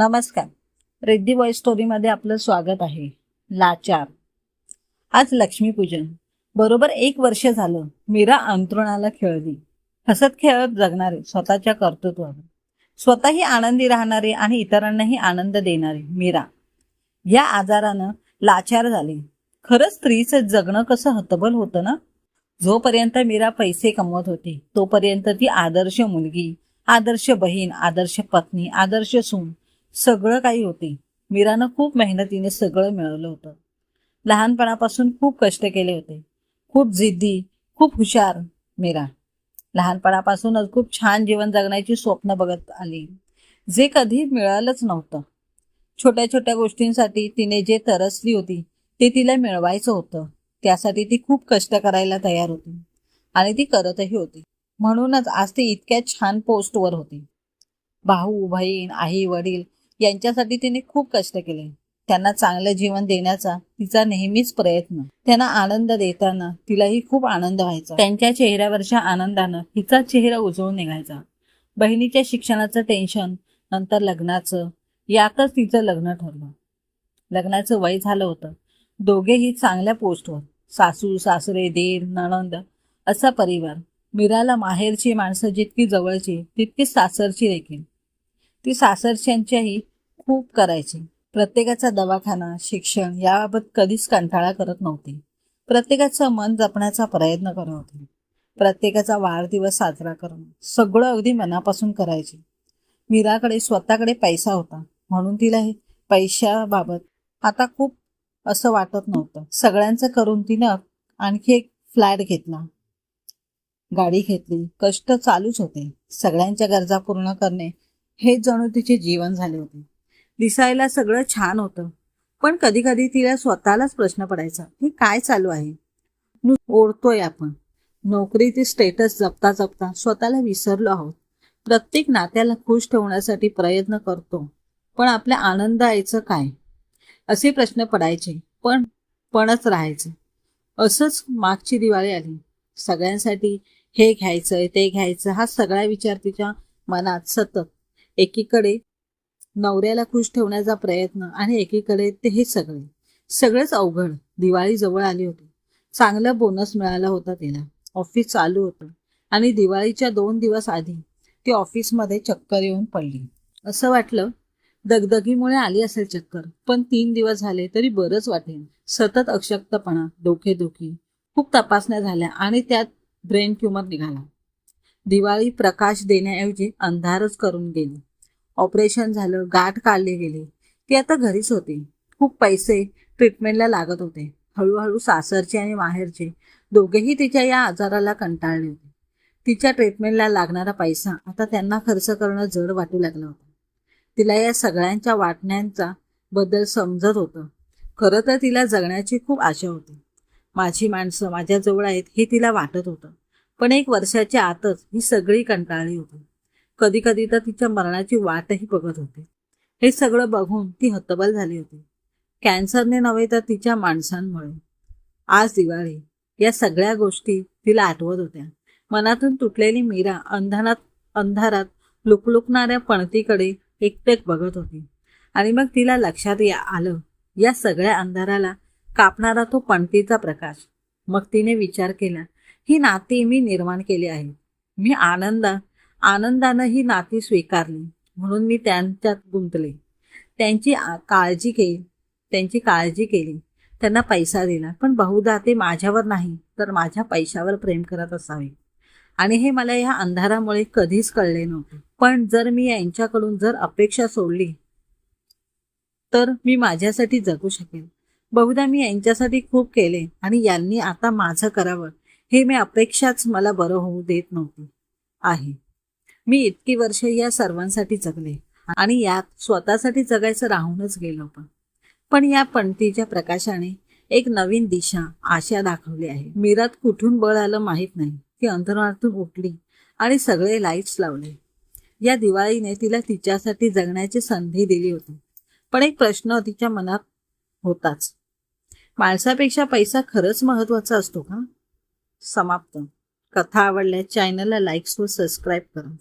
नमस्कार. रेड्डी वॉइस स्टोरीमध्ये आपलं स्वागत आहे. लाचार. आज लक्ष्मीपूजन. बरोबर एक वर्ष झालं मीरा अंतरुणाला खेळली. हसत खेळत जगणारे स्वतःच्या कर्तृत्वावर. स्वतःही आनंदी राहणारे आणि इतरांनाही आनंद देणारे मीरा. या आजारानं लाचार झाली. खरंच स्त्रीचं जगणं कसं हतबल होतं ना? जोपर्यंत मीरा पैसे कमवत होती तोपर्यंत ती आदर्श मुलगी आदर्श बहीण आदर्श पत्नी आदर्श सून सगळं काही होते. मीरानं खूप मेहनतीने सगळं मिळवलं होतं. लहानपणापासून खूप कष्ट केले होते. खूप जिद्दी खूप हुशार मीरा. लहानपणापासूनच खूप छान जीवन जगण्याची स्वप्न बघत आली. जे कधी मिळालंच नव्हतं. छोट्या छोट्या गोष्टींसाठी तिने जे तरसली होती ते तिला मिळवायचं होतं. त्यासाठी ती खूप कष्ट करायला तयार होती. आणि ती करतही होती. म्हणूनच आज ती इतक्या छान पोस्टवर होती. भाऊ बहीण आई वडील यांच्यासाठी तिने खूप कष्ट केले. त्यांना चांगलं जीवन देण्याचा तिचा नेहमीच प्रयत्न. त्यांना आनंद देताना तिलाही खूप आनंद व्हायचा. त्यांच्या चेहऱ्यावरच्या आनंदानं हिचा चेहरा उजळून निघायचा. बहिणीच्या शिक्षणाचं टेन्शन नंतर लग्नाचं यातच तिचं लग्न ठरलं. लग्नाचं वय झालं होतं. दोघेही चांगल्या पोस्टवर सासू सासरे देर नणंद असा परिवार. मीराला माहेरची माणसं जितकी जवळची तितकी सासरची देखील. ती सासरच्यांच्याही खूप करायची. प्रत्येकाचा दवाखाना शिक्षण याबाबत कधीच कंटाळा करत नव्हती. प्रत्येकाचं मन जपण्याचा प्रयत्न करत होते. प्रत्येकाचा वाढदिवस साजरा करणं सगळं अगदी मनापासून करायचे. मीराकडे स्वतःकडे पैसा होता. म्हणून तिला हे पैशाबाबत आता खूप असं वाटत नव्हतं. सगळ्यांचं करून तिनं आणखी एक फ्लॅट घेतला. गाडी घेतली. कष्ट चालूच होते. सगळ्यांच्या गरजा पूर्ण करणे हे जणू तिचे जीवन झाले होते. दिसायला सगळं छान होतं. पण कधी कधी तिला स्वतःलाच प्रश्न पडायचा हे काय चालू आहे? ओढतोय आपण. नोकरीचे स्टेटस जपता जपता स्वतःला विसरलो आहोत. प्रत्येक नात्याला खुश ठेवण्यासाठी प्रयत्न करतो. पण आपल्या आनंदायचं काय? असे प्रश्न पडायचे पण पणच राहायचे. असंच मागची दिवाळी आली. सगळ्यांसाठी हे घ्यायचंय ते घ्यायचं हा सगळा विचार तिच्या मनात सतत. एकीकडे नवऱ्याला खुश ठेवण्याचा प्रयत्न आणि एकीकडे ते हे सगळे. सगळेच अवघड. दिवाळी जवळ आली होती. चांगला बोनस मिळाला होता तिला. ऑफिस चालू होतं. आणि दिवाळीच्या दोन दिवस आधी ती ऑफिसमध्ये चक्कर येऊन पडली. असं वाटलं दगदगीमुळे आली असेल चक्कर. पण तीन दिवस झाले तरी बरंच वाटेल. सतत अशक्तपणा डोकेदुखी खूप तपासण्या झाल्या आणि त्यात ब्रेन ट्युमर निघाला. दिवाळी प्रकाश देण्याऐवजी अंधारच करून गेली. ऑपरेशन झालं गाठ काढले गेले. ती आता घरीच होती. खूप पैसे ट्रीटमेंटला लागत होते. हळूहळू सासरचे आणि माहेरचे. दोघेही तिच्या या आजाराला कंटाळले होते. तिच्या ट्रीटमेंटला लागणारा पैसा आता त्यांना खर्च करणं जड वाटू लागलं होतं. तिला या सगळ्यांच्या वाटण्यांचा बद्दल समजत होतं. खरं तर तिला जगण्याची खूप आशा होती. माझी माणसं माझ्याजवळ आहेत हे तिला वाटत होतं. पण एक वर्षाच्या आतच ही सगळी कंटाळली होती. कधी कधी तर तिच्या मरणाची वाटही बघत होती. हे सगळं बघून ती हतबल झाली होती. कॅन्सरने नव्हे तर तिच्या माणसांमुळे. आज दिवाळी. या सगळ्या गोष्टी तिला आठवत होत्या. मनातून तुटलेली मीरा अंधारात अंधारात लुकलुकणाऱ्या पणतीकडे एकटेक बघत होती. आणि मग तिला लक्षात या आलं या सगळ्या अंधाराला कापणारा तो पणतीचा प्रकाश. मग तिने विचार केला ही नाती मी निर्माण केली आहे मी आनंदा आनंदानं ही नाती स्वीकारली. म्हणून मी त्यांच्यात गुंतले. त्यांची काळजी केली त्यांची काळजी केली. त्यांना पैसा दिला. पण बहुधा ते माझ्यावर नाही तर माझ्या पैशावर प्रेम करत असावे. आणि हे मला या अंधारामुळे कधीच कळले नव्हते. पण जर मी यांच्याकडून जर अपेक्षा सोडली तर मी माझ्यासाठी जगू शकेन. बहुधा मी यांच्यासाठी खूप केले आणि यांनी आता माझं करावं. हे मी अपेक्षाच मला बरं होऊ देत नव्हती. आहे. मी इतकी वर्ष या सर्वांसाठी जगले. आणि यात स्वतःसाठी जगायचं राहूनच गेलो पण. पण या पणतीच्या प्रकाशाने एक नवीन दिशा आशा दाखवली आहे. मीरात कुठून बळ आलं माहीत नाही. ती अंतरातून उठली आणि सगळे लाईट्स लावले. या दिवाळीने तिला तिच्यासाठी जगण्याची संधी दिली होती. पण एक प्रश्न तिच्या मनात होताच. माणसापेक्षा पैसा खरंच महत्त्वाचा असतो का? समाप्त. कथा आवडल्या चॅनलला लाईक्स व सबस्क्राईब करा.